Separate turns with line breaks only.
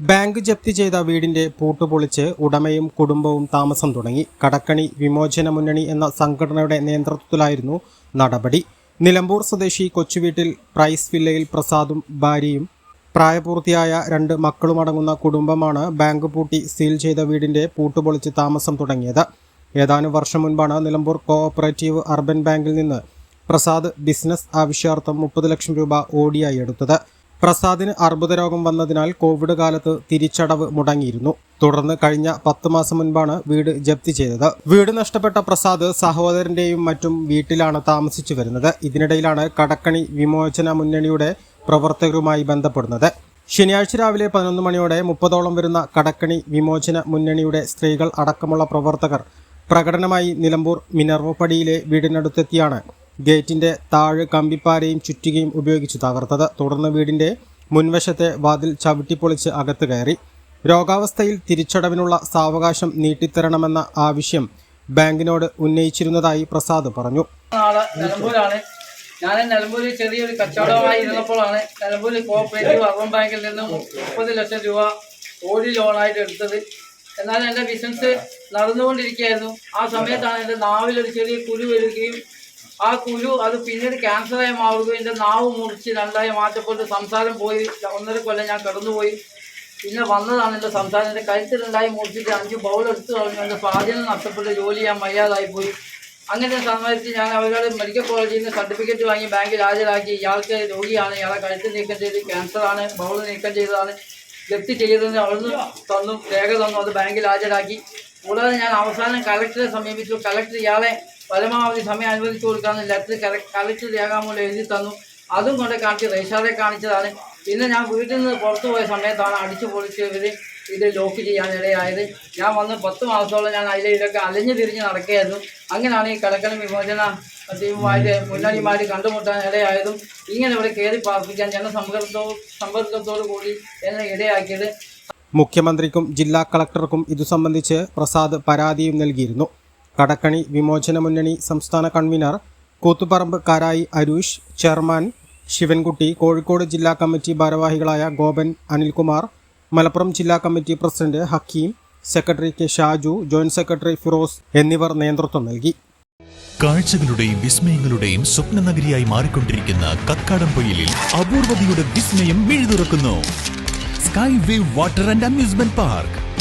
Bank ജപ്തി ചെയ്ത വീടിന്റെ പൂട്ടുപൊളിച്ച് ഉടമയും കുടുംബവും താമസം തുടങ്ങി. കടക്കണി വിമോചന മുന്നണി എന്ന സംഘടനയുടെ നേതൃത്വത്തിലായിരുന്നു നടപടി. നിലമ്പൂർ സ്വദേശി കൊച്ചുവീട്ടിൽ പ്രൈസ് വില്ലയിൽ പ്രസാദും ഭാര്യയും പ്രായപൂർത്തിയായ രണ്ട് മക്കളുമടങ്ങുന്ന കുടുംബമാണ് ബാങ്ക് പൂട്ടി സീൽ ചെയ്ത വീടിന്റെ പൂട്ടുപൊളിച്ച് താമസം തുടങ്ങിയത്. ഏതാനും വർഷം മുൻപാണ് നിലമ്പൂർ കോഓപ്പറേറ്റീവ് അർബൻ ബാങ്കിൽ നിന്ന് പ്രസാദ് ബിസിനസ് ആവശ്യാർത്ഥം മുപ്പത് ലക്ഷം രൂപ ഓടിയായി എടുത്തത്. പ്രസാദിന് അർബുദരോഗം വന്നതിനാൽ കോവിഡ് കാലത്ത് തിരിച്ചടവ് മുടങ്ങിയിരുന്നു. തുടർന്ന് കഴിഞ്ഞ പത്ത് മാസം മുൻപാണ് വീട് ജപ്തി ചെയ്തത്. വീട് നഷ്ടപ്പെട്ട പ്രസാദ് സഹോദരന്റെയും മറ്റും വീട്ടിലാണ് താമസിച്ചു വരുന്നത്. ഇതിനിടയിലാണ് കടക്കണി വിമോചന മുന്നണിയുടെ പ്രവർത്തകരുമായി ബന്ധപ്പെടുന്നത്. ശനിയാഴ്ച രാവിലെ പതിനൊന്ന് മണിയോടെ മുപ്പതോളം വരുന്ന കടക്കണി വിമോചന മുന്നണിയുടെ സ്ത്രീകൾ അടക്കമുള്ള പ്രവർത്തകർ പ്രകടനമായി നിലമ്പൂർ മിനർവപ്പടിയിലെ വീടിനടുത്തെത്തിയാണ്. ഗേറ്റിന്റെ താഴെ കമ്പിപ്പാരയും ചുറ്റികയും ഉപയോഗിച്ച് തകർത്തത്. തുടർന്ന് വീടിന്റെ മുൻവശത്തെ വാതിൽ ചവിട്ടിപ്പൊളിച്ച് അകത്ത് കയറി. രോഗാവസ്ഥയിൽ തിരിച്ചടവിനുള്ള സാവകാശം നീട്ടിത്തരണമെന്ന ആവശ്യം ബാങ്കിനോട് ഉന്നയിച്ചിരുന്നതായി പ്രസാദ് പറഞ്ഞു.
ഞാൻ നിലമ്പൂരിൽ ചെറിയൊരു കച്ചവടമായി ഇരുന്നപ്പോഴാണ് നിലമ്പൂർ കോഓപ്പറേറ്റീവ് അർബൻ ബാങ്കിൽ നിന്നും മുപ്പത് ലക്ഷം രൂപ ഓടി ലോണായിട്ട് എടുത്തത്. എന്നാൽ എന്റെ ബിസിനസ് നടന്നുകൊണ്ടിരിക്കുകയായിരുന്നു. ആ സമയത്താണ് എന്റെ നാവിലൊരു ചെറിയ കുരു വരികയും ആ കുരു അത് പിന്നീട് ക്യാൻസറായി മാറുകയും എന്റെ നാവ് മുറിച്ച് രണ്ടായി മാറ്റപ്പെട്ട് സംസാരം പോയി. ഒന്നര കൊല്ലം ഞാൻ കടന്നുപോയി. പിന്നെ വന്നതാണ് എന്റെ സംസാരം. എന്റെ കഴുത്തിലുണ്ടായി മുറിച്ചിട്ട് അഞ്ച് ബൗളെടുത്ത് കളഞ്ഞു. എന്റെ സ്വാധീനം നഷ്ടപ്പെട്ട് ജോലി ചെയ്യാൻ മയ്യാതായി പോയി അങ്ങനെ സമയത്ത് ഞാൻ അവരുടെ മെഡിക്കൽ കോളേജിൽ നിന്ന് സർട്ടിഫിക്കറ്റ് വാങ്ങി ബാങ്കിൽ ഹാജരാക്കി. ഇയാൾക്ക് രോഗിയാണ്. ഇയാളെ കഴുത്ത് നീക്കം ചെയ്ത് ക്യാൻസറാണ് ബൗൾ നീക്കം ചെയ്തതാണ്. ജപ്തി ചെയ്തതെന്ന് അവിടുന്ന് തന്നു. രേഖ തന്നു. അത് ബാങ്കിൽ ഹാജരാക്കി. കൂടാതെ ഞാൻ അവസാനം കളക്ടറെ സമീപിച്ചു. കളക്ടർ ഇയാളെ പരമാവധി സമയം അനുവദിച്ചു കൊടുക്കാമെന്ന് ലെറ്റർ കളക്ടർ രേഖാമൂലം എഴുതി തന്നു. അതും കൊണ്ട് കാണിച്ച് റേഷാറെ കാണിച്ചതാണ്. പിന്നെ ഞാൻ വീട്ടിൽ നിന്ന് പുറത്തു പോയ സമയത്താണ് അടിച്ചു പൊളിച്ചവർ ഇത് ലോക്ക് ചെയ്യാനിടയായത്. ഞാൻ വന്ന് പത്ത് മാസത്തോളം ഞാൻ അതിലെ ഇതൊക്കെ അലഞ്ഞു തിരിഞ്ഞ് നടക്കുകയായിരുന്നു. അങ്ങനെയാണ് ഈ കടക്കൽ വിമോചന ടീമുമായിട്ട് മുന്നണിയുമായിട്ട് കണ്ടുമുട്ടാൻ ഇടയായതും ഇങ്ങനെ ഇവിടെ കയറി പാർപ്പിക്കാൻ ജനസമ്പർക്കത്തോ സമ്പർക്കത്തോടു കൂടി എന്നെ ഇടയാക്കിയത്.
മുഖ്യമന്ത്രിക്കും ജില്ലാ കളക്ടർക്കും ഇതു സംബന്ധിച്ച് പ്രസാദ് പരാതിയും നൽകിയിരുന്നു. കടക്കണി വിമോചന മുന്നണി സംസ്ഥാന കൺവീനർ കൂത്തുപറമ്പ് കാരായി അരൂഷ് ചെയർമാൻ ശിവൻകുട്ടി കോഴിക്കോട് ജില്ലാ കമ്മിറ്റി ഭാരവാഹികളായ ഗോപൻ അനിൽകുമാർ മലപ്പുറം ജില്ലാ committee president Hakkim secretary K Shaju joint secretary Firoz എന്നിവർ നേതൃത്വം നൽകി.
കാഴ്ചകളുടെയും വിസ്മയങ്ങളുടെയും സ്വപ്ന നഗരിയായി മാറിക്കൊണ്ടിരിക്കുന്ന കക്കാടം പൊയിലിൽ അപൂർവതയുടെ വിസ്മയം മിഴുതുറക്കുന്നു. Sky wave water and amusement park.